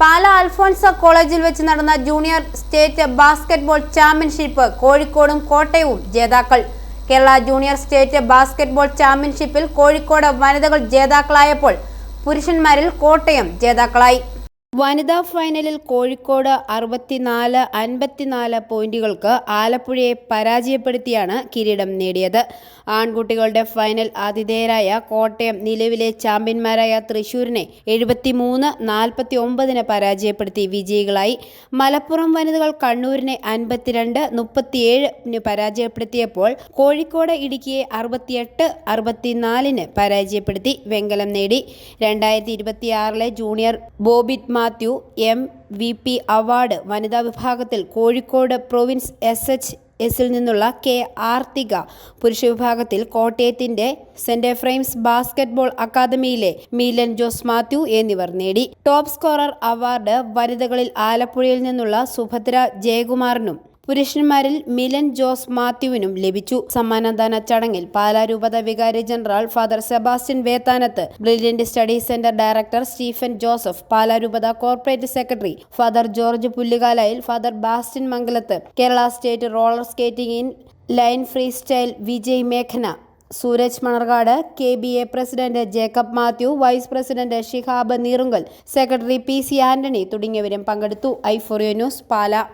പാല അൽഫോൺസ കോളേജിൽ വെച്ച് നടന്ന ജൂനിയർ സ്റ്റേറ്റ് ബാസ്കറ്റ്ബോൾ ചാമ്പ്യൻഷിപ്പ് കോഴിക്കോടും കോട്ടയവും ജേതാക്കൾ. കേരള ജൂനിയർ സ്റ്റേറ്റ് ബാസ്കറ്റ്ബോൾ ചാമ്പ്യൻഷിപ്പിൽ കോഴിക്കോട് വനിതകൾ ജേതാക്കളായപ്പോൾ പുരുഷന്മാരിൽ കോട്ടയം ജേതാക്കളായി. വനിതാ ഫൈനലിൽ കോഴിക്കോട് അറുപത്തിനാല് അൻപത്തിനാല് പോയിന്റുകൾക്ക് ആലപ്പുഴയെ പരാജയപ്പെടുത്തിയാണ് കിരീടം നേടിയത്. ആൺകുട്ടികളുടെ ഫൈനൽ ആതിഥേയരായ കോട്ടയം നിലവിലെ ചാമ്പ്യന്മാരായ തൃശൂരിനെ എഴുപത്തിമൂന്ന് നാൽപ്പത്തി ഒമ്പതിന് പരാജയപ്പെടുത്തി വിജയികളായി. മലപ്പുറം വനിതകൾ കണ്ണൂരിനെ അൻപത്തിരണ്ട് മുപ്പത്തിയേഴിന് പരാജയപ്പെടുത്തിയപ്പോൾ കോഴിക്കോട് ഇടുക്കിയെ അറുപത്തിയെട്ട് അറുപത്തിനാലിന് പരാജയപ്പെടുത്തി വെങ്കലം നേടി. രണ്ടായിരത്തി ഇരുപത്തിയാറിലെ junior Bobit Mathew M V P award വനിതാ വിഭാഗത്തിൽ കോഴിക്കോട് പ്രൊവിൻസ് എസ് എച്ച് എസിൽ നിന്നുള്ള കെ ആർത്തിക പുരുഷ വിഭാഗത്തിൽ കോട്ടയത്തിന്റെ സെന്റ് എഫ്രൈംസ് ബാസ്കറ്റ്ബോൾ അക്കാദമിയിലെ മീലൻ ജോസ് മാത്യു എന്നിവർ നേടി. ടോപ് സ്കോറർ അവാർഡ് വനിതകളിൽ ആലപ്പുഴയിൽ നിന്നുള്ള സുഭദ്ര ജയകുമാറിനും പുരുഷന്മാരിൽ മിലൻ ജോസ് മാത്യുവിനും ലഭിച്ചു. സമ്മാനദാന ചടങ്ങിൽ പാലാ രൂപത വികാരി general father Sebastian Vethanath brilliant study centre director Stephen Joseph Pala രൂപത corporate secretary father George Pullukalayil father Bastin Mangalath Kerala state roller skating inline free style Vijay മേഘന Suraj Manarcad K B A president Jacob Mathew vice president Shihab Neerunkal secretary P C Antony തുടങ്ങിയവരും പങ്കെടുത്തു. ഐഫോറിയോ news പാല.